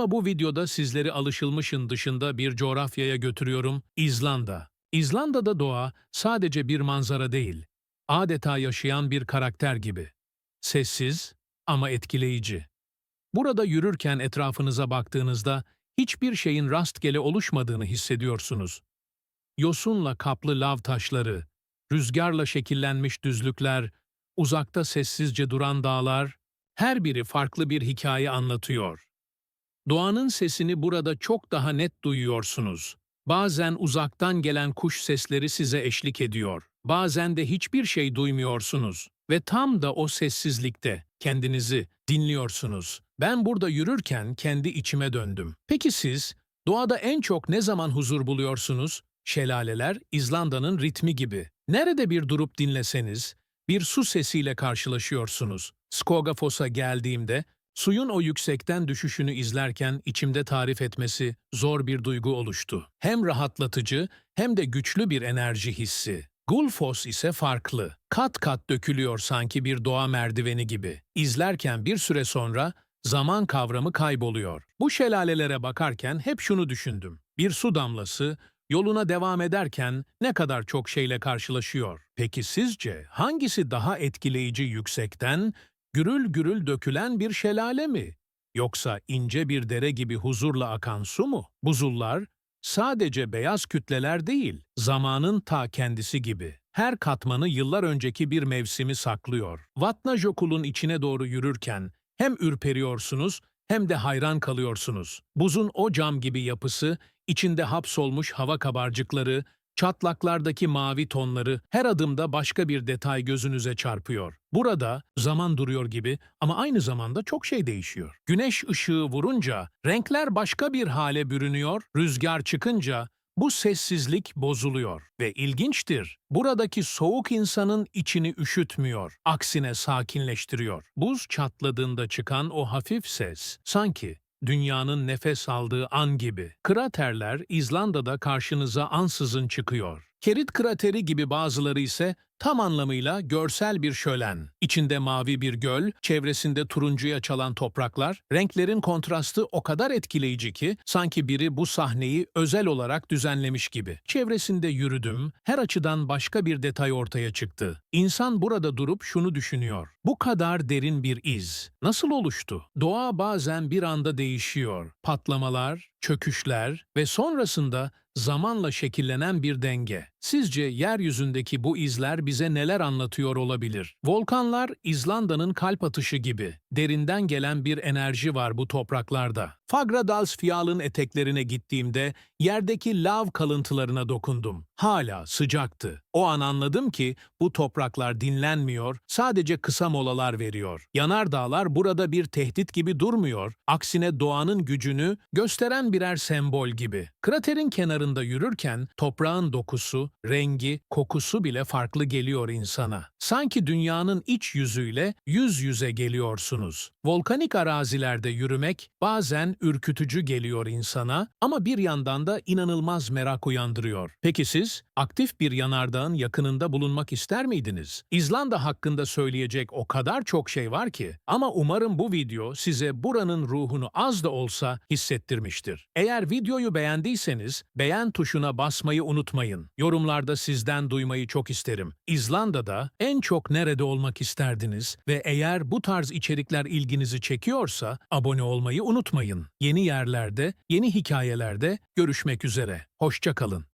Ama bu videoda sizleri alışılmışın dışında bir coğrafyaya götürüyorum, İzlanda. İzlanda'da doğa sadece bir manzara değil, adeta yaşayan bir karakter gibi. Sessiz ama etkileyici. Burada yürürken etrafınıza baktığınızda hiçbir şeyin rastgele oluşmadığını hissediyorsunuz. Yosunla kaplı lav taşları, rüzgarla şekillenmiş düzlükler, uzakta sessizce duran dağlar, her biri farklı bir hikaye anlatıyor. Doğanın sesini burada çok daha net duyuyorsunuz. Bazen uzaktan gelen kuş sesleri size eşlik ediyor. Bazen de hiçbir şey duymuyorsunuz. Ve tam da o sessizlikte kendinizi dinliyorsunuz. Ben burada yürürken kendi içime döndüm. Peki siz doğada en çok ne zaman huzur buluyorsunuz? Şelaleler İzlanda'nın ritmi gibi. Nerede bir durup dinleseniz bir su sesiyle karşılaşıyorsunuz. Skogafos'a geldiğimde Suyun o yüksekten düşüşünü izlerken içimde tarif etmesi zor bir duygu oluştu. Hem rahatlatıcı hem de güçlü bir enerji hissi. Gulfos ise farklı. Kat kat dökülüyor sanki bir doğa merdiveni gibi. İzlerken bir süre sonra zaman kavramı kayboluyor. Bu şelalelere bakarken hep şunu düşündüm. Bir su damlası yoluna devam ederken ne kadar çok şeyle karşılaşıyor. Peki sizce hangisi daha etkileyici yüksekten gürül gürül dökülen bir şelale mi? Yoksa ince bir dere gibi huzurla akan su mu? Buzullar sadece beyaz kütleler değil, zamanın ta kendisi gibi. Her katmanı yıllar önceki bir mevsimi saklıyor. Vatnajökull'un içine doğru yürürken hem ürperiyorsunuz hem de hayran kalıyorsunuz. Buzun o cam gibi yapısı, içinde hapsolmuş hava kabarcıkları, çatlaklardaki mavi tonları her adımda başka bir detay gözünüze çarpıyor. Burada zaman duruyor gibi ama aynı zamanda çok şey değişiyor. Güneş ışığı vurunca renkler başka bir hale bürünüyor, rüzgar çıkınca bu sessizlik bozuluyor ve ilginçtir. Buradaki soğuk insanın içini üşütmüyor, aksine sakinleştiriyor. Buz çatladığında çıkan o hafif ses sanki dünyanın nefes aldığı an gibi. Kraterler İzlanda'da karşınıza ansızın çıkıyor. Kerit krateri gibi bazıları ise tam anlamıyla görsel bir şölen. İçinde mavi bir göl, çevresinde turuncuya çalan topraklar, renklerin kontrastı o kadar etkileyici ki sanki biri bu sahneyi özel olarak düzenlemiş gibi. Çevresinde yürüdüm, her açıdan başka bir detay ortaya çıktı. İnsan burada durup şunu düşünüyor. Bu kadar derin bir iz nasıl oluştu? Doğa bazen bir anda değişiyor. Patlamalar, çöküşler ve sonrasında zamanla şekillenen bir denge. Sizce yeryüzündeki bu izler bize neler anlatıyor olabilir? Volkanlar İzlanda'nın kalp atışı gibi. Derinden gelen bir enerji var bu topraklarda. Fagradalsfjall'ın eteklerine gittiğimde yerdeki lav kalıntılarına dokundum. Hala sıcaktı. O an anladım ki bu topraklar dinlenmiyor, sadece kısa molalar veriyor. Yanardağlar burada bir tehdit gibi durmuyor, aksine doğanın gücünü gösteren birer sembol gibi. Kraterin kenarında yürürken toprağın dokusu, rengi, kokusu bile farklı geliyor insana. Sanki dünyanın iç yüzüyle yüz yüze geliyorsunuz. Volkanik arazilerde yürümek bazen ürkütücü geliyor insana ama bir yandan da inanılmaz merak uyandırıyor. Peki siz aktif bir yanardağın yakınında bulunmak ister miydiniz? İzlanda hakkında söyleyecek o kadar çok şey var ki ama umarım bu video size buranın ruhunu az da olsa hissettirmiştir. Eğer videoyu beğendiyseniz beğen tuşuna basmayı unutmayın. Yorumlarda sizden duymayı çok isterim. İzlanda'da en çok nerede olmak isterdiniz ve eğer bu tarz içerikler ilginizi çekiyorsa abone olmayı unutmayın. Yeni yerlerde, yeni hikayelerde görüşmek üzere. Hoşça kalın.